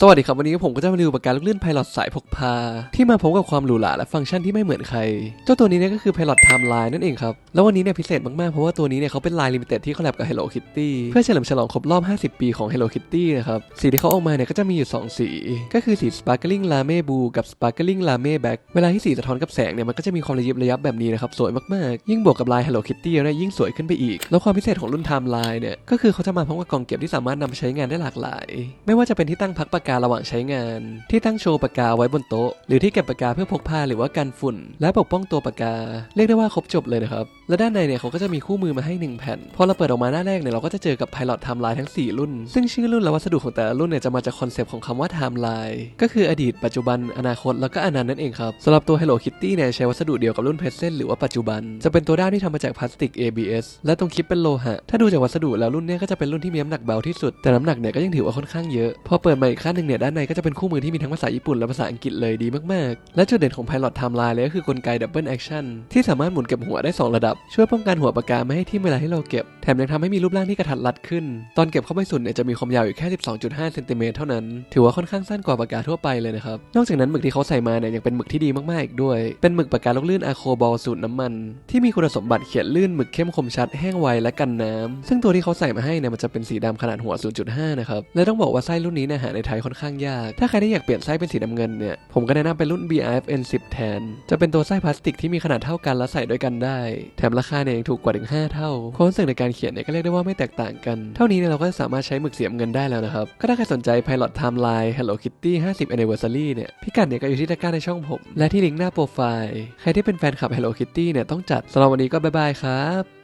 สวัสดีครับ วันนี้ผมก็จะมารีวิวปากกาลูกลื่นไพลอตสายพกพา ที่มาพร้อมกับความหรูหราและฟังก์ชันที่ไม่เหมือนใคร เจ้าตัวนี้เนี่ยก็คือ Pilot Timeline นั่นเองครับ แล้ววันนี้เนี่ยพิเศษมาก ๆ เพราะว่าตัวนี้เนี่ยเขาเป็นลายลิมิเต็ดที่คอลแลบกับ Hello Kitty เพื่อเฉลิมฉลองครบรอบ 50 ปีของ Hello Kitty นะครับ สีที่เขาออกมาเนี่ยก็จะมีอยู่ 2 สี ก็คือสี Sparkling Lame Blue กับ Sparkling Lame Black เวลาที่สีสะท้อนกับแสงเนี่ยมันก็จะมีความระยิบระยับแบบนี้นะครับสวยมาก ๆ ยิ่งบวกกับลาย Hello Kitty เนี่ยยิ่งสวยขึ้นไปอีก แล้วความพิเศษของรุ่น Timeline เนี่ยก็คือเขาจะมาพร้อมกับกล่องเก็บที่สามารถนำไปใช้งานได้หลากหลาย ไม่ว่าจะเป็นที่ตั้งพักปากการะหว่างใช้งาน ที่ตั้งโชว์ปากกาไว้บนโต๊ะ หรือที่เก็บปากกาเพื่อพกพาหรือว่ากันฝุ่น และปกป้องตัวปากกา เรียกได้ว่าครบจบเลยนะครับ และด้านในเนี่ยเขาก็จะมีคู่มือมาให้ 1 แผ่น พอเราเปิดออกมาหน้าแรกเนี่ยเราก็จะเจอกับ Pilot Timeline ทั้ง 4 รุ่น ซึ่งชื่อรุ่นและวัสดุของแต่ละรุ่นเนี่ยจะมาจากคอนเซปต์ของคำว่า Timeline ก็คืออดีตปัจจุบันอนาคตแล้วก็อนันต์นั่นเองครับสำหรับตัว Hello Kitty เนี่ยใช้วัสดุเดียวกับรุ่น Present หรือว่าปัจจุบัน จะเป็นตัวด้ามที่ทำมาจากพลาสติก ABS และตรงคลิปเป็นโลหะถ้าดูจากวัสดุแล้วรุ่นเนี้ก็จะเป็นรุ่นที่มีน้ำหนักเบาที่สุดแต่น้ำหนักเนี่ยก็ยังถือว่าค่อนข้างเยอะพอเปิดมาอีกข้างหนึ่งเนี่ยด้านในก็จะเป็นคู่มือที่มีทั้งภาษาญี่ปุ่นและภาษาอังกฤษเลยดีมากๆ และจุดเด่นของ Pilot Timeline เลยก็คือกลไก Double Action ที่สามารถหมุนเก็บหัวได้ 2 ระดับ ช่วยป้องกันหัวปากกาไม่ให้ทิ่เวลาที่เราเก็บ แถมยังทำให้มีรูปร่างที่กระทัดรัดขึ้น ตอนเก็บเข้าไปสุดเนี่ยจะมีความยาวอยู่แค่ 12.5เซนติเมตรเท่านั้น ถือว่าค่อนข้างสั้นกว่าปากกาทั่วไปเลยนะครับ นอกจากนั้นหมึกที่เขาใส่มาเนี่ยยังเป็นหมึกที่ดีมากๆอีกด้วย เป็นหมึกปากกาลูกลื่นอะโคบอลสูตรน้ำมัน ที่มีคุณสมบัติเขียนลื่นหมึกเข้มคมชัดแห้งไวและกันน้ำซึ่งตัวที่เขาใส่มาให้เนี่ยมันจะเป็นสีดำขนาดหัว 0.5 นะครับ และต้องบอกว่าไส้รุ่นนี้เนี่ยหาในไทยค่อนข้างยาก ถ้าใครที่อยากเปลี่ยนไส้เป็นสีน้ำเงินเนี่ย ผมก็แนะนำเป็นรุ่น BRF N10 แทน จะเป็นตัวไส้พลาสติกที่มีขนาดเท่ากันและใส่ด้วยกันได้ แถมราคาเนี่ยยังถูกกว่าถึง 5 เท่าความรู้สึกในการเขียนเนี่ยก็เรียกได้ว่าไม่แตกต่างกัน เท่านี้เนี่ยเราก็สามารถใช้หมึกเสียมเงินได้แล้วนะครับ ก็ถ้าใครสนใจ Pilot Timeline Hello Kitty 50 Anniversary เนี่ย พิกัดเนี่ยก็อยู่ที่ตะกร้าในช่องผม และที่ลิงก์หน้าโปรไฟล์ ใครที่เป็นแฟนคลับ Hello Kitty เนี่ยต้องจัดสำหรับวันนี้ก็บ๊ายบายครับ